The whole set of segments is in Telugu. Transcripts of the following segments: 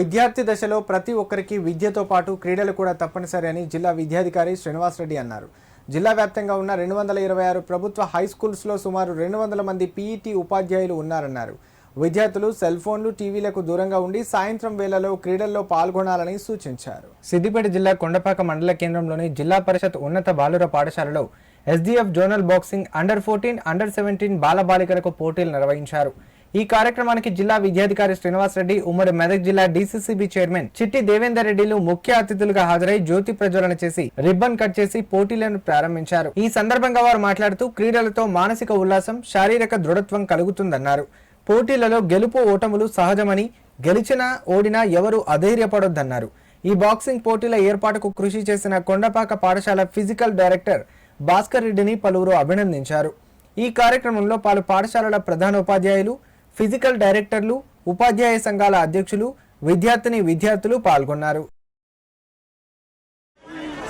విద్యార్థి దశలో ప్రతి ఒక్కరికి విద్యతో పాటు క్రీడలు కూడా తప్పనిసరి అని జిల్లా విద్యాధికారి శ్రీనివాసరెడ్డి అన్నారు. జిల్లా వ్యాప్తంగా ఉన్న రెండు వందల ఇరవై ఆరు ప్రభుత్వ హై స్కూల్స్లో సుమారు రెండు వందల మంది పీఈటీ ఉపాధ్యాయులు ఉన్నారన్నారు. విద్యార్థులు సెల్ ఫోన్లు టీవీలకు దూరంగా ఉండి సాయంత్రం వేళలో క్రీడల్లో పాల్గొనాలని సూచించారు. సిద్దిపేట జిల్లా కొండపాక మండల కేంద్రంలోని జిల్లా పరిషత్ ఉన్నత బాలుర పాఠశాలలో SDF zonal boxing under fourteen under seventeen బాలబాలికలకు పోటీలు నిర్వహించారు. ఈ కార్యక్రమానికి జిల్లా విద్యాధికారి శ్రీనివాస్ రెడ్డి ఉమ్మడి మెదక్ జిల్లా డీసీసీబీ చైర్మన్ చిట్టి దేవేందర్ రెడ్డిలు ముఖ్య అతిథులుగా హాజరై జ్యోతి ప్రజ్వలన చేసి రిబ్బన్ కట్ చేసి పోటీలను ప్రారంభించారు. ఈ సందర్భంగా వారు మాట్లాడుతూ క్రీడలతో మానసిక ఉల్లాసం శారీరక దృఢత్వం కలుగుతుందన్నారు. పోటీలలో గెలుపు ఓటములు సహజమని గెలిచినా ఓడినా ఎవరు అధైర్యపడొద్దన్నారు. ఈ బాక్సింగ్ పోటీల ఏర్పాటుకు కృషి చేసిన కొండపాక పాఠశాల ఫిజికల్ డైరెక్టర్ భాస్కర్ రెడ్డిని పలువురు అభినందించారు. ఈ కార్యక్రమంలో పలు పాఠశాలల ప్రధానోపాధ్యాయులు ఫిజికల్ డైరెక్టర్లు ఉపాధ్యాయ సంఘాల అధ్యక్షులు విద్యార్థిని విద్యార్థులు పాల్గొన్నారు.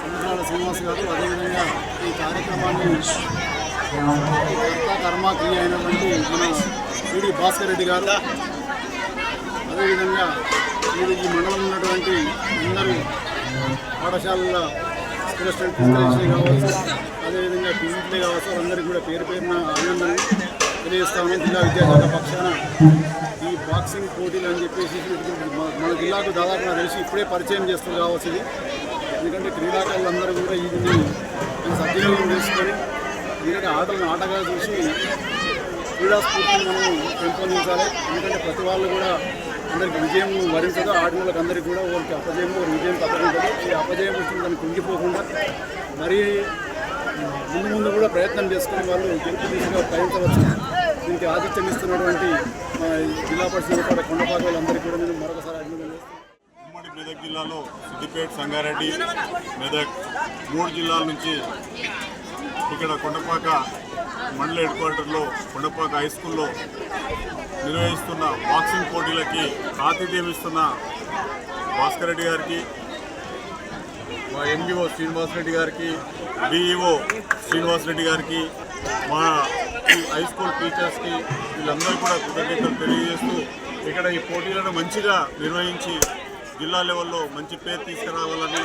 సముద్రాల అదేవిధంగా భాస్కర్ రెడ్డి గారు అదేవిధంగా మీరు ఈ మండలం ఉన్నటువంటి అందరూ పాఠశాలల స్టూడెంట్ ఫిజికల్ కావచ్చు అదేవిధంగా కావచ్చు అందరికీ కూడా పేరు పేరున అభినందనలు తెలియజేస్తా జిల్లా విద్యాశాఖ పక్షాన ఈ బాక్సింగ్ పోటీలు అని చెప్పేసి మన- మన జిల్లాకు దాదాపు తెలిసి ఇప్పుడే పరిచయం చేస్తూ కావాల్సింది ఎందుకంటే క్రీడాకారులందరూ కూడా ఇది సద్వినియోగం చేసుకొని ఎందుకంటే ఆటలను ఆటగా చూసి క్రీడా స్ఫూర్తిని మనం పెంపొందించాలి. ఎందుకంటే ప్రతి వాళ్ళు కూడా అందరికి విజయం వరించదు. ఆడిన అందరికీ కూడా ఒకరికి అపజయం ఒక విజయం తప్పకుంటుంది ఈ అపజయం వచ్చిన దాన్ని కుంగిపోకుండా మరీ ముందు ముందు కూడా ప్రయత్నం చేసుకుని వాళ్ళు గెలుపు దిశగా ప్రయత్నించవచ్చు. దీనికి ఆతిథ్యం ఇస్తున్నటువంటి జిల్లా పరిషత్ కూడా కొండపాక వాళ్ళందరికీ కూడా నేను మరొకసారి అభినందనలు ఉమ్మడి మెదక్ జిల్లాలో సిద్దిపేట సంగారెడ్డి మెదక్ మూడు జిల్లాల నుంచి ఇక్కడ కొండపాక మండల హెడ్ క్వార్టర్లో కొండపాక హై స్కూల్లో నిర్వహిస్తున్న బాక్సింగ్ పోటీలకి ఆతిథ్యం ఇస్తున్న భాస్కర్ రెడ్డి గారికి మా ఎంబీఓ శ్రీనివాస్ రెడ్డి గారికి డిఈఓ శ్రీనివాస్ రెడ్డి గారికి మా హై స్కూల్ టీచర్స్కి వీళ్ళందరూ కూడా కృతజ్ఞతలు తెలియజేస్తూ ఇక్కడ ఈ పోటీలను మంచిగా నిర్వహించి జిల్లా లెవెల్లో మంచి పేరు తీసుకురావాలని